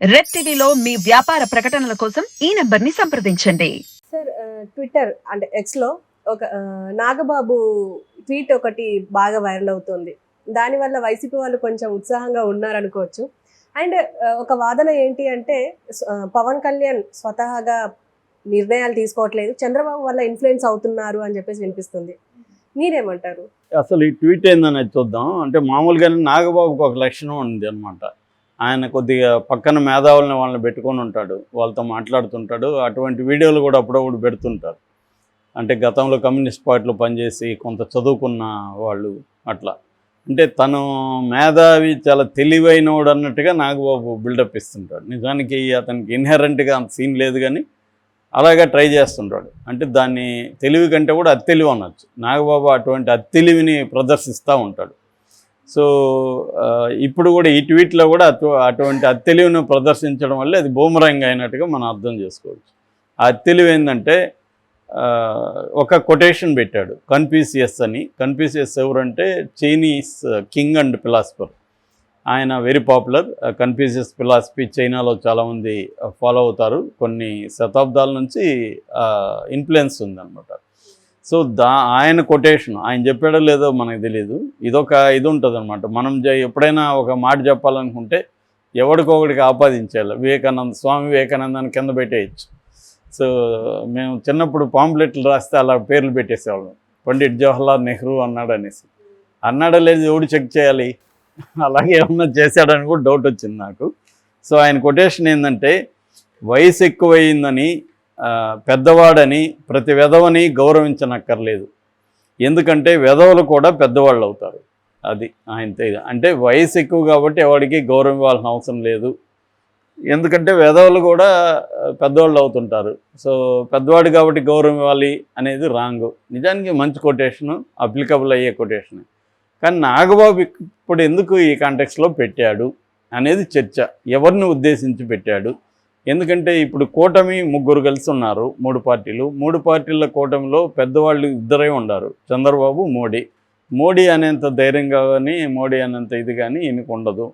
Red టీవీలో మీ వ్యాపార ప్రకటనల కోసం ఈ నెంబర్ని సంప్రదించండి. సార్ ట్విట్టర్ అంటే ఎక్స్లో ఒక ఆ, నాగబాబు ట్వీట్ ఒకటి బాగా వైరల్ అవుతుంది. దానివల్ల వైసీపీ వాళ్ళు కొంచెం ఉత్సాహంగా ఉన్నారనుకోవచ్చు. అండ్ ఒక వాదన ఏంటి అంటే పవన్ కళ్యాణ్ స్వతహాగా నిర్ణయాలు తీసుకోవట్లేదు. చంద్రబాబు వల్ల ఇన్ఫ్లుయెన్స్ అవుతున్నారు అని చెప్పేసి వినిపిస్తుంది. మీరేమంటారు? అసలు ఈ ట్వీట్ ఏందనేది చూద్దాం. అంటే మామూలుగానే నాగబాబుకి ఒక లక్షణం ఉంది అనమాట ఆయన కొద్దిగా పక్కన మేధావులని వాళ్ళని పెట్టుకొని ఉంటాడు. వాళ్ళతో మాట్లాడుతుంటాడు. అటువంటి వీడియోలు కూడా అప్పుడప్పుడు పెడుతుంటారు. అంటే గతంలో కమ్యూనిస్ట్ పార్టీలో పనిచేసి కొంత చదువుకున్న వాళ్ళు అట్లా. అంటే తను మేధావి చాలా తెలివైనవాడు అన్నట్టుగా నాగబాబు బిల్డప్ ఇస్తుంటాడు. నిజానికి అతనికి ఇన్హెరెంట్గా అంత సీన్ లేదు కానీ అలాగే ట్రై చేస్తుంటాడు. అంటే దాన్ని తెలివి కంటే కూడా అత్తెలివి అనొచ్చు. నాగబాబు అటువంటి అత్తెలివిని ప్రదర్శిస్తూ ఉంటాడు. సో ఇప్పుడు కూడా ఈ ట్వీట్లో కూడా అటు అటువంటి అత్తెలివిని ప్రదర్శించడం వల్ల అది బూమరంగ్ అయినట్టుగా మనం అర్థం చేసుకోవచ్చు. ఆ అత్తెలివి ఏంటంటే ఒక కొటేషన్ పెట్టాడు కన్ఫ్యూసియస్ అని. కన్ఫ్యూసియస్ ఎవరంటే చైనీస్ కింగ్ అండ్ ఫిలాసఫర్. ఆయన వెరీ పాపులర్. కన్ఫ్యూసియస్ ఫిలాసఫీ చైనాలో చాలామంది ఫాలో అవుతారు. కొన్ని శతాబ్దాల నుంచి ఇన్ఫ్లుయెన్స్ ఉందన్నమాట. సో దా ఆయన కొటేషన్ ఆయన చెప్పాడో లేదో మనకు తెలియదు ఇదొక ఇది ఉంటుంది అనమాట మనం ఎప్పుడైనా ఒక మాట చెప్పాలనుకుంటే ఎవడికొకడికి ఆపాదించాలి. వివేకానంద స్వామి వివేకానందాన్ని కింద పెట్టేయచ్చు. సో మేము చిన్నప్పుడు పాంప్లెట్లు రాస్తే అలా పేర్లు పెట్టేసేవాళ్ళం. పండిట్ జవహర్లాల్ నెహ్రూ అన్నాడు అనేసి అన్నాడో లేదు ఎవడు చెక్ చేయాలి? అలాగే ఏమన్నా చేశాడని కూడా డౌట్ వచ్చింది నాకు. సో ఆయన కొటేషన్ ఏంటంటే వయసు ఎక్కువయిందని అయిందని పెద్దవాడని ప్రతి వెధవని గౌరవించనక్కర్లేదు. ఎందుకంటే వెధవలు కూడా పెద్దవాళ్ళు అవుతారు అది ఆయన తె- అంటే వయసు ఎక్కువ కాబట్టి ఎవరికి గౌరవం ఇవ్వాల్సిన అవసరం లేదు. ఎందుకంటే వెధవులు కూడా పెద్దవాళ్ళు అవుతుంటారు. సో పెద్దవాడు కాబట్టి గౌరవం ఇవ్వాలి అనేది రాంగ్. నిజానికి మంచి కొటేషను అప్లికబుల్ అయ్యే కొటేషన్. కానీ నాగబాబు ఇప్పుడు ఎందుకు ఈ కాంటెక్స్లో పెట్టాడు అనేది చర్చ. ఎవరిని ఉద్దేశించి పెట్టాడు? ఎందుకంటే ఇప్పుడు కూటమి ముగ్గురు కలిసి ఉన్నారు మూడు పార్టీలు. మూడు పార్టీల కూటమిలో పెద్దవాళ్ళు ఇద్దరే ఉన్నారు చంద్రబాబు మోడీ. మోడీ అనేంత ధైర్యంగా కానీ మోడీ అనేంత ఇది కానీ ఈయనకు ఉండదు.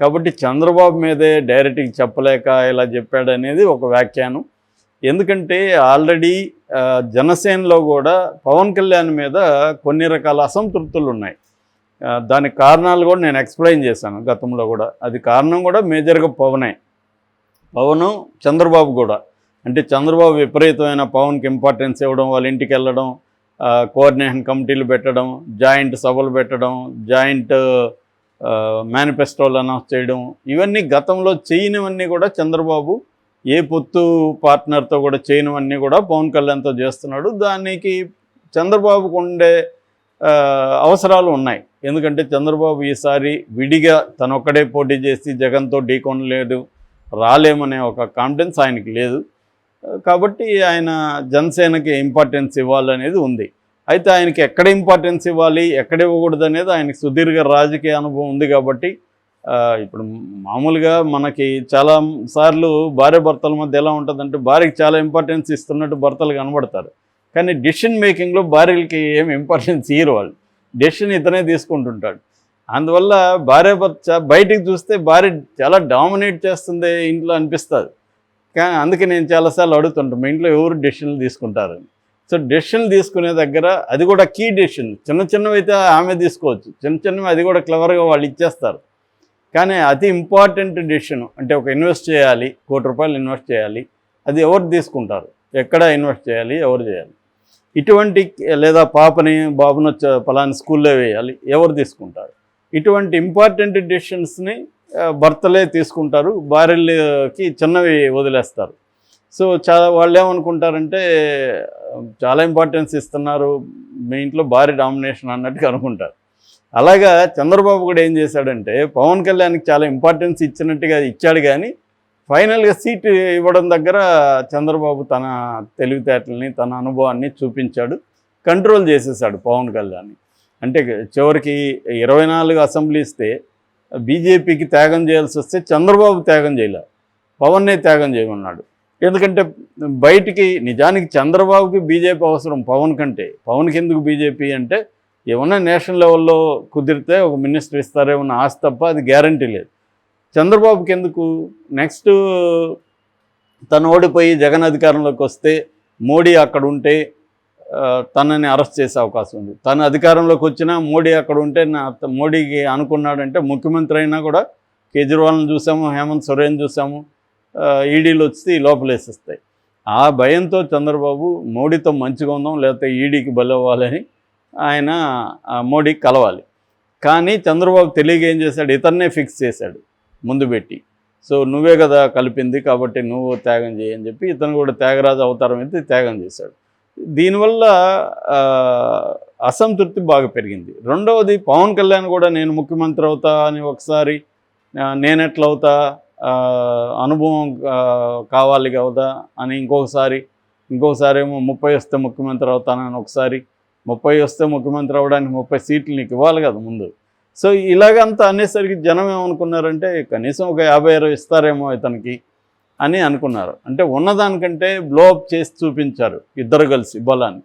కాబట్టి చంద్రబాబు మీదే డైరెక్ట్గా చెప్పలేక ఇలా చెప్పాడనేది ఒక వ్యాఖ్యానం. ఎందుకంటే ఆల్రెడీ జనసేనలో కూడా పవన్ కళ్యాణ్ మీద కొన్ని రకాల అసంతృప్తులు ఉన్నాయి. దానికి కారణాలు కూడా నేను ఎక్స్ప్లెయిన్ చేశాను గతంలో కూడా. అది కారణం కూడా మేజర్గా పవనే. పవన్ చంద్రబాబు కూడా. అంటే చంద్రబాబు విపరీతమైన పవన్కి ఇంపార్టెన్స్ ఇవ్వడం వాళ్ళ ఇంటికి వెళ్ళడం కోఆర్డినేషన్ కమిటీలు పెట్టడం జాయింట్ సభలు పెట్టడం జాయింట్ మేనిఫెస్టోలు అనౌన్స్ చేయడం ఇవన్నీ గతంలో చేయనివన్నీ కూడా చంద్రబాబు ఏ పొత్తు పార్ట్నర్తో కూడా చేయనివన్నీ కూడా పవన్ కళ్యాణ్తో చేస్తున్నాడు. దానికి చంద్రబాబుకు ఉండే అవసరాలు ఉన్నాయి. ఎందుకంటే చంద్రబాబు ఈసారి విడిగా తనొక్కడే పోటీ చేసి జగన్తో ఢీకొనలేదు. రాలేమనే ఒక కాన్ఫిడెన్స్ ఆయనకి లేదు. కాబట్టి ఆయన జనసేనకి ఇంపార్టెన్స్ ఇవ్వాలనేది ఉంది. అయితే ఆయనకి ఎక్కడ ఇంపార్టెన్స్ ఇవ్వాలి ఎక్కడ ఇవ్వకూడదు అనేది ఆయనకి సుదీర్ఘ రాజకీయ అనుభవం ఉంది కాబట్టి ఇప్పుడు మామూలుగా మనకి చాలా సార్లు భార్య భర్తల మధ్య ఎలా ఉంటుందంటే భార్యకి చాలా ఇంపార్టెన్స్ ఇస్తున్నట్టు భర్తలు కనబడతారు. కానీ డెసిషన్ మేకింగ్లో భార్యలకి ఏం ఇంపార్టెన్స్ ఇయ్యరు వాళ్ళు. డెసిషన్ ఇతనే తీసుకుంటుంటాడు. అందువల్ల భార్య భర్త బయటికి చూస్తే భార్య చాలా డామినేట్ చేస్తుంది ఇంట్లో అనిపిస్తుంది. కానీ అందుకే నేను చాలాసార్లు అడుగుతుంటాను మీ ఇంట్లో ఎవరు డెసిషన్లు తీసుకుంటారు? సో డెసిషన్లు తీసుకునే దగ్గర అది కూడా కీ డెసిషన్. చిన్న చిన్నవి అయితే ఆమె తీసుకోవచ్చు చిన్న చిన్నవి అది కూడా క్లవర్గా వాళ్ళు ఇచ్చేస్తారు. కానీ అతి ఇంపార్టెంట్ డెసిషన్ అంటే ఒక ఇన్వెస్ట్ చేయాలి కోటి రూపాయలు ఇన్వెస్ట్ చేయాలి అది ఎవరు తీసుకుంటారు? ఎక్కడ ఇన్వెస్ట్ చేయాలి ఎవరు చేయాలి? ఇటువంటి లేదా పాపని బాబును వచ్చే పలాని స్కూల్లో వేయాలి ఎవరు తీసుకుంటారు? ఇటువంటి ఇంపార్టెంట్ డెసిషన్స్ని భర్తలే తీసుకుంటారు భార్యలకి చిన్నవి వదిలేస్తారు. సో చాలా వాళ్ళు ఏమనుకుంటారంటే చాలా ఇంపార్టెన్స్ ఇస్తున్నారు మీ ఇంట్లో భారీ డామినేషన్ అన్నట్టుగా అనుకుంటారు. అలాగా చంద్రబాబు కూడా ఏం చేశాడంటే పవన్ కళ్యాణ్కి చాలా ఇంపార్టెన్స్ ఇచ్చినట్టుగా ఇచ్చాడు కానీ ఫైనల్గా సీట్ ఇవ్వడం దగ్గర చంద్రబాబు తన తెలివితేటల్ని తన అనుభవాన్ని చూపించాడు కంట్రోల్ చేసేసాడు పవన్ కళ్యాణ్ అంటే చివరికి ఇరవై నాలుగు అసెంబ్లీ ఇస్తే బీజేపీకి త్యాగం చేయాల్సి వస్తే చంద్రబాబు త్యాగం చేయలే. పవన్నే త్యాగం చేయమన్నాడు. ఎందుకంటే బయటికి నిజానికి చంద్రబాబుకి బీజేపీ అవసరం పవన్ కంటే. పవన్కి ఎందుకు బీజేపీ అంటే ఏమన్నా నేషనల్ లెవెల్లో కుదిరితే ఒక మినిస్టర్ ఇస్తారేమన్న ఆశ తప్ప అది గ్యారంటీ లేదు. చంద్రబాబుకి ఎందుకు? నెక్స్ట్ తను ఓడిపోయి జగన్ అధికారంలోకి వస్తే మోడీ అక్కడ ఉంటే తనని అరెస్ట్ చేసే అవకాశం ఉంది. తను అధికారంలోకి వచ్చినా మోడీ అక్కడ ఉంటే నా మోడీకి అనుకున్నాడంటే ముఖ్యమంత్రి అయినా కూడా కేజ్రీవాల్ని చూసాము హేమంత్ సొరేన్ చూసాము ఈడీలు వచ్చి లోపలేసిస్తాయి. ఆ భయంతో చంద్రబాబు మోడీతో మంచిగా ఉందాం లేకపోతే ఈడీకి బలవ్వాలని ఆయన మోడీకి కలవాలి. కానీ చంద్రబాబు తెలియక ఏం చేశాడు? ఇతన్నే ఫిక్స్ చేశాడు ముందు పెట్టి. సో నువ్వే కదా కలిపింది కాబట్టి నువ్వు త్యాగం చేయని చెప్పి ఇతను కూడా త్యాగరాజు అవతారం అయితే త్యాగం చేశాడు. దీనివల్ల అసంతృప్తి బాగా పెరిగింది. రెండవది పవన్ కళ్యాణ్ కూడా నేను ముఖ్యమంత్రి అవుతా అని ఒకసారి నేనెట్లవుతా నేను ఎట్లా అవుతా అనుభవం కావాలి కదా అని ఇంకొకసారి ఇంకొకసారి ఏమో ముప్పై వస్తే ముఖ్యమంత్రి అవుతానని ఒకసారి ముప్పై వస్తే ముఖ్యమంత్రి అవ్వడానికి ముప్పై సీట్లు నీకు ఇవ్వాలి కదా ముందు. సో ఇలాగంతా అనేసరికి జనం ఏమనుకున్నారంటే కనీసం ఒక యాభై అరవై ఇస్తారేమో ఇతనికి. అని అనుకున్నారు. అంటే ఉన్నదానికంటే బ్లోఅప్ చేసి చూపించారు ఇద్దరు కలిసి బలాన్ని.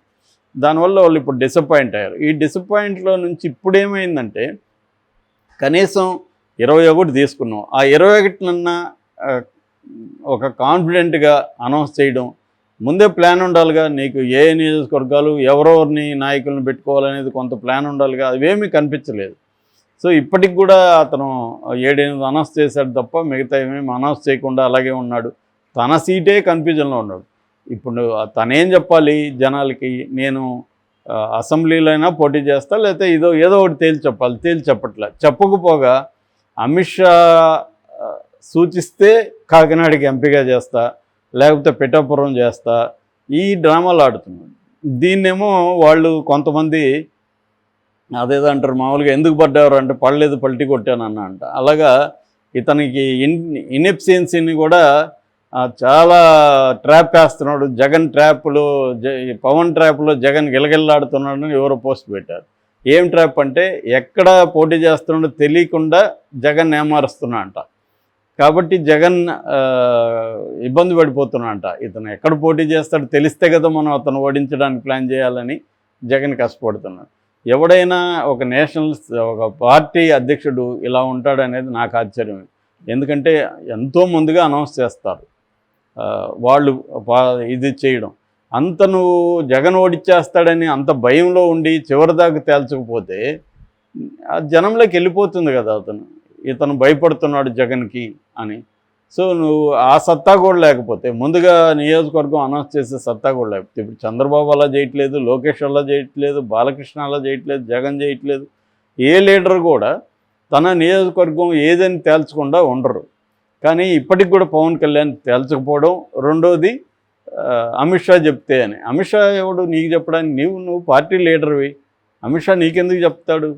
దానివల్ల వాళ్ళు ఇప్పుడు డిసప్పాయింట్ అయ్యారు. ఈ డిసప్పాయింట్లో నుంచి ఇప్పుడు ఏమైందంటే కనీసం ఇరవై ఒకటి తీసుకున్నాం. ఆ ఇరవై ఒకటినన్నా ఒక కాన్ఫిడెంట్గా అనౌన్స్ చేయడం ముందే ప్లాన్ ఉండాలిగా నీకు ఏ నియోజకవర్గాలు ఎవరెవరిని నాయకులను పెట్టుకోవాలనేది కొంత ప్లాన్ ఉండాలిగా అవేమీ కనిపించలేదు. సో ఇప్పటికి కూడా అతను ఏడెనిమిది అనౌన్స్ చేశాడు తప్ప మిగతా ఏమేమి అనౌన్స్ చేయకుండా అలాగే ఉన్నాడు. తన సీటే కన్ఫ్యూజన్లో ఉన్నాడు. ఇప్పుడు తనేం చెప్పాలి? జనాలకి నేను అసెంబ్లీలో అయినా పోటీ చేస్తా లేకపోతే ఏదో ఏదో ఒకటి తేల్చి చెప్పాలి. తేల్చి చెప్పట్లే. చెప్పకపోగా అమిత్ షా సూచిస్తే కాకినాడకి ఎంపీగా చేస్తా లేకపోతే పిఠాపురం చేస్తా ఈ డ్రామాలు ఆడుతున్నాడు. దీన్నేమో వాళ్ళు కొంతమంది అదేదో అంటారు మామూలుగా ఎందుకు పడ్డారు అంటే పడలేదు పల్టీ కొట్టానన్న అంట. అలాగా ఇతనికి ఇన్ ఇన్ఎఫిషియన్సీని కూడా చాలా ట్రాప్ వేస్తున్నాడు. జగన్ ట్రాప్లో జ పవన్ ట్రాప్లో జగన్ గిలగిల్లాడుతున్నాడని ఎవరో పోస్ట్ పెట్టారు. ఏం ట్రాప్ అంటే ఎక్కడ పోటీ చేస్తున్నాడో తెలియకుండా జగన్ ఏమారుస్తున్నా అంట. కాబట్టి జగన్ ఇబ్బంది పడిపోతున్నా అంట. ఇతను ఎక్కడ పోటీ చేస్తాడో తెలిస్తే కదా మనం అతను ఓడించడానికి ప్లాన్ చేయాలని జగన్ కష్టపడుతున్నాడు. ఎవడైనా ఒక నేషనల్ ఒక పార్టీ అధ్యక్షుడు ఇలా ఉంటాడనేది నాకు ఆశ్చర్యం. ఎందుకంటే ఎంతో ముందుగా అనౌన్స్ చేస్తారు. వాళ్ళు పా- ఇది చేయడం. అంత నువ్వు జగన్ ఓడిచ్చేస్తాడని అంత భయంలో ఉండి చివరిదాకా తేల్చకపోతే ఆ జనంలోకి వెళ్ళిపోతుంది కదా అతను. ఇతను భయపడుతున్నాడు జగన్కి అని. సో నువ్వు ఆ సత్తా కూడా లేకపోతే ముందుగా నియోజకవర్గం అనౌన్స్ చేసే సత్తా కూడా లేకపోతే ఇప్పుడు చంద్రబాబు అలా చేయట్లేదు లోకేష్ అలా చేయట్లేదు బాలకృష్ణ అలా చేయట్లేదు జగన్ చేయట్లేదు. ఏ లీడర్ కూడా తన నియోజకవర్గం ఏదని తేల్చకుండా ఉండరు. కానీ ఇప్పటికి కూడా పవన్ కళ్యాణ్ తేల్చకపోవడం. రెండోది అమిత్ షా చెప్తే అని. అమిత్ షా ఎవడు? నీకు చెప్పడానికి నీవు నువ్వు పార్టీ లీడర్వి. అమిత్ షా నీకెందుకు చెప్తాడు?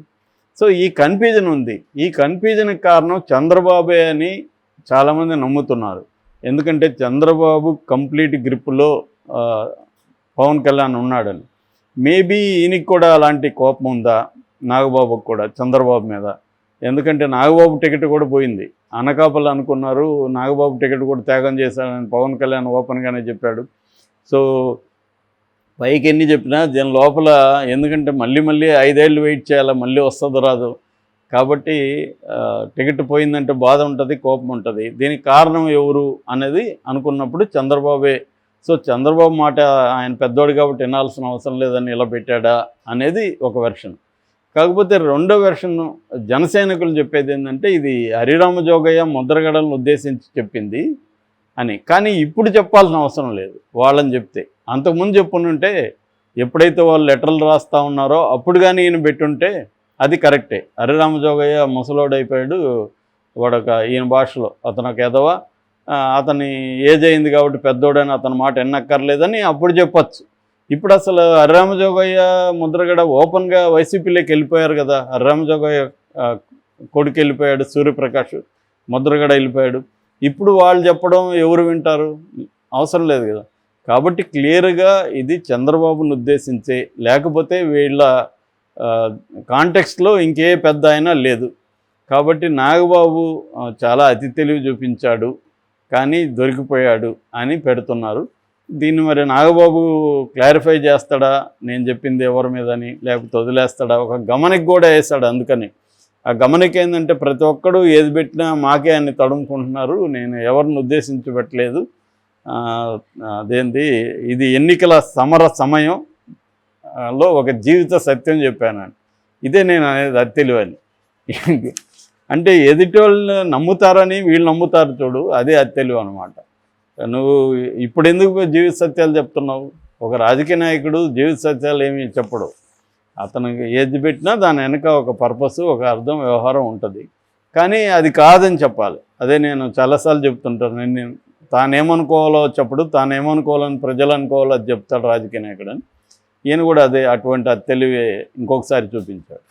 సో ఈ కన్ఫ్యూజన్ ఉంది. ఈ కన్ఫ్యూజన్కి కారణం చంద్రబాబే అని చాలామంది నమ్ముతున్నారు. ఎందుకంటే చంద్రబాబు కంప్లీట్ గ్రిప్లో పవన్ కళ్యాణ్ ఉన్నాడని. మేబీ ఈయనకి కూడా అలాంటి కోపం ఉందా? నాగబాబుకు కూడా చంద్రబాబు మీద. ఎందుకంటే నాగబాబు టికెట్ కూడా పోయింది. అనకాపల్లి అనుకున్నారు నాగబాబు టికెట్ కూడా త్యాగం చేశాడని పవన్ కళ్యాణ్ ఓపెన్గానే చెప్పాడు. సో పైకి ఎన్ని చెప్పినా దీని లోపల ఎందుకంటే మళ్ళీ మళ్ళీ ఐదేళ్ళు వెయిట్ చేయాలా మళ్ళీ వస్తుంది రాదు కాబట్టి టికెట్ పోయిందంటే బాధ ఉంటుంది కోపం ఉంటుంది. దీనికి కారణం ఎవరు అనేది అనుకున్నప్పుడు చంద్రబాబే. సో చంద్రబాబు మాట ఆయన పెద్దోడు కాబట్టి వినాల్సిన అవసరం లేదని ఇలా పెట్టాడా అనేది ఒక వెర్షన్. కాకపోతే రెండో వెర్షన్ జనసైనికులు చెప్పేది ఏంటంటే ఇది హరిరామ జోగయ్య ముద్రగడలను ఉద్దేశించి చెప్పింది అని. కానీ ఇప్పుడు చెప్పాల్సిన అవసరం లేదు వాళ్ళని చెప్తే. అంతకుముందు చెప్పునుంటే ఎప్పుడైతే వాళ్ళు లెటర్లు రాస్తా ఉన్నారో అప్పుడు కానీ ఈయన పెట్టుంటే అది కరెక్టే. హరిరామ జోగయ్య ముసలోడు అయిపోయాడు వాడొక ఈయన భాషలో అతను ఒక ఎదవ అతని ఏజ్ అయింది కాబట్టి పెద్దోడని అతని మాట ఎన్నక్కర్లేదని అప్పుడు చెప్పచ్చు. ఇప్పుడు అసలు హరిరామ జోగయ్య ముద్రగడ ఓపెన్గా వైసీపీలోకి వెళ్ళిపోయారు కదా. హరిరామ జోగయ్య కొడుకు వెళ్ళిపోయాడు సూర్యప్రకాష్ ముద్రగడ వెళ్ళిపోయాడు. ఇప్పుడు వాళ్ళు చెప్పడం ఎవరు వింటారు? అవసరం లేదు కదా. కాబట్టి క్లియర్గా ఇది చంద్రబాబును ఉద్దేశించే లేకపోతే వీళ్ళ కాంటెక్స్ట్లో ఇంకే పెద్ద అయినా లేదు. కాబట్టి నాగబాబు చాలా అతి తెలివి చూపించాడు కానీ దొరికిపోయాడు అని పెడుతున్నారు. దీన్ని మరి నాగబాబు క్లారిఫై చేస్తాడా? నేను చెప్పింది ఎవరి మీదని లేకపోతే వదిలేస్తాడా? ఒక గమనికి కూడా వేస్తాడు అందుకని. ఆ గమనిక ఏంటంటే ప్రతి ఒక్కడు ఏది పెట్టినా మాకే అని తడుముకుంటున్నారు. నేను ఎవరిని ఉద్దేశించి పెట్టలేదు. అదేంటి? ఇది ఎన్నికల సమర సమయం. లో ఒక జీవిత సత్యం చెప్పాను ఇదే నేను అనేది అది తెలియాలి. అంటే ఎదుటి వాళ్ళు నమ్ముతారని వీళ్ళు నమ్ముతారు చూడు అదే అది తెలివి అనమాట నువ్వు ఇప్పుడు ఎందుకు జీవిత సత్యాలు చెప్తున్నావు? ఒక రాజకీయ నాయకుడు జీవిత సత్యాలు ఏమి చెప్పడు. అతనికి ఏది పెట్టినా దాని వెనక ఒక పర్పస్ ఒక అర్థం వ్యవహారం ఉంటుంది. కానీ అది కాదని చెప్పాలి. అదే నేను చాలాసార్లు చెప్తుంటాను. నేను నేను తానేమనుకోవాలో చెప్పడు తానేమనుకోవాలని ప్రజలు అనుకోవాలో అది చెప్తాడు రాజకీయ నాయకుడు అని. ఈయన కూడా అదే అటువంటి తెలివి ఇంకొకసారి చూపించాడు.